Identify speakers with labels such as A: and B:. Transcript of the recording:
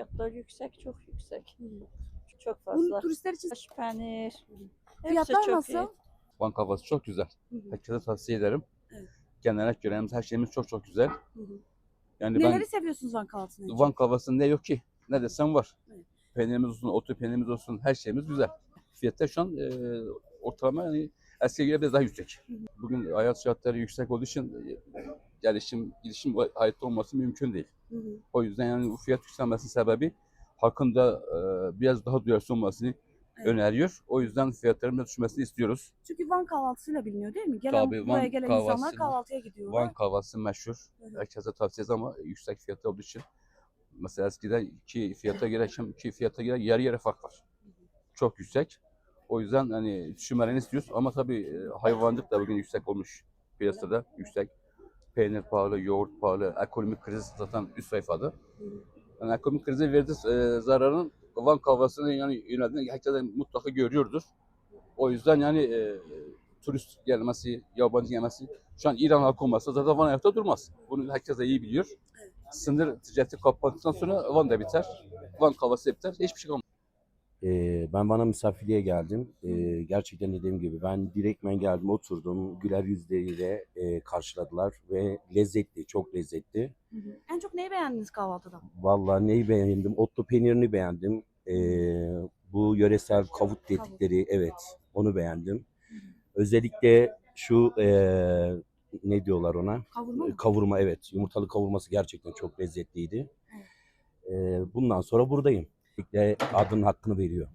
A: Fiyatlar yüksek, çok yüksek. Çok
B: Bunu
A: fazla.
B: turistler için
A: Taş peynir. hepsi
B: fiyatlar
A: çok
B: nasıl?
A: iyi.
C: Van kahvası çok güzel. Herkese tavsiye ederim.
B: Evet.
C: Genel görevimiz her şeyimiz çok çok güzel.
B: hı hı.
C: Yani
B: Neleri seviyorsunuz Van
C: ben
B: çok?
C: Van kahvasında ne yok ki? Ne desem var.
B: Evet.
C: Peynirimiz olsun, otu peynirimiz olsun her şeyimiz güzel. Fiyatlar şu an e, ortalama yani eskiye göre biraz daha yüksek. Bugün hayat şartları yüksek olduğu için e, gelişim, gidişim hayatta olması mümkün değil.
B: Hı hı.
C: O yüzden yani bu fiyat yükselmesi sebebi halkın da e, biraz daha duyarsız olmasını
B: Evet.
C: öneriyor. O yüzden fiyatların da düşmesini istiyoruz.
B: Çünkü Van kahvaltısıyla biliniyor değil mi? Gelen,
C: Tabii, Van
B: gelen insanlar
C: kahvaltısı-
B: kahvaltıya gidiyorlar.
C: Van kahvası meşhur.
B: Hı hı.
C: Herkese tavsiye ama yüksek fiyatı olduğu için. Mesela eskiden iki fiyata göre, şimdi iki fiyata göre yarı yarı fark var. Çok yüksek. O yüzden hani düşünmelerini istiyoruz ama tabii e, hayvancılık da bugün yüksek olmuş piyasada yüksek. Peynir pahalı, yoğurt pahalı, ekonomik kriz zaten üst sayfada. Yani ekonomik krize verdiği e, zararın Van kahvasını yani yöneldiğini herkes mutlaka görüyordur. O yüzden yani e, turist gelmesi, yabancı gelmesi, şu an İran halkı olmasa zaten Van ayakta durmaz. Bunu herkes de iyi biliyor. Sınır ticareti kapandıktan sonra Van da biter. Van kahvası da biter. Hiçbir şey kalmaz.
D: Ee, ben bana misafirliğe geldim. Ee, gerçekten dediğim gibi ben direktmen geldim oturdum. Güler yüzleriyle e, karşıladılar ve lezzetli, çok lezzetli.
B: Hı hı. En çok neyi beğendiniz kahvaltıda?
D: Vallahi neyi beğendim? Otlu peynirini beğendim. Ee, bu yöresel kavut dedikleri evet onu beğendim. Özellikle şu e, ne diyorlar ona?
B: Kavurma mı?
D: Kavurma evet. Yumurtalı kavurması gerçekten çok lezzetliydi. Ee, bundan sonra buradayım. Kesinlikle adının hakkını veriyor.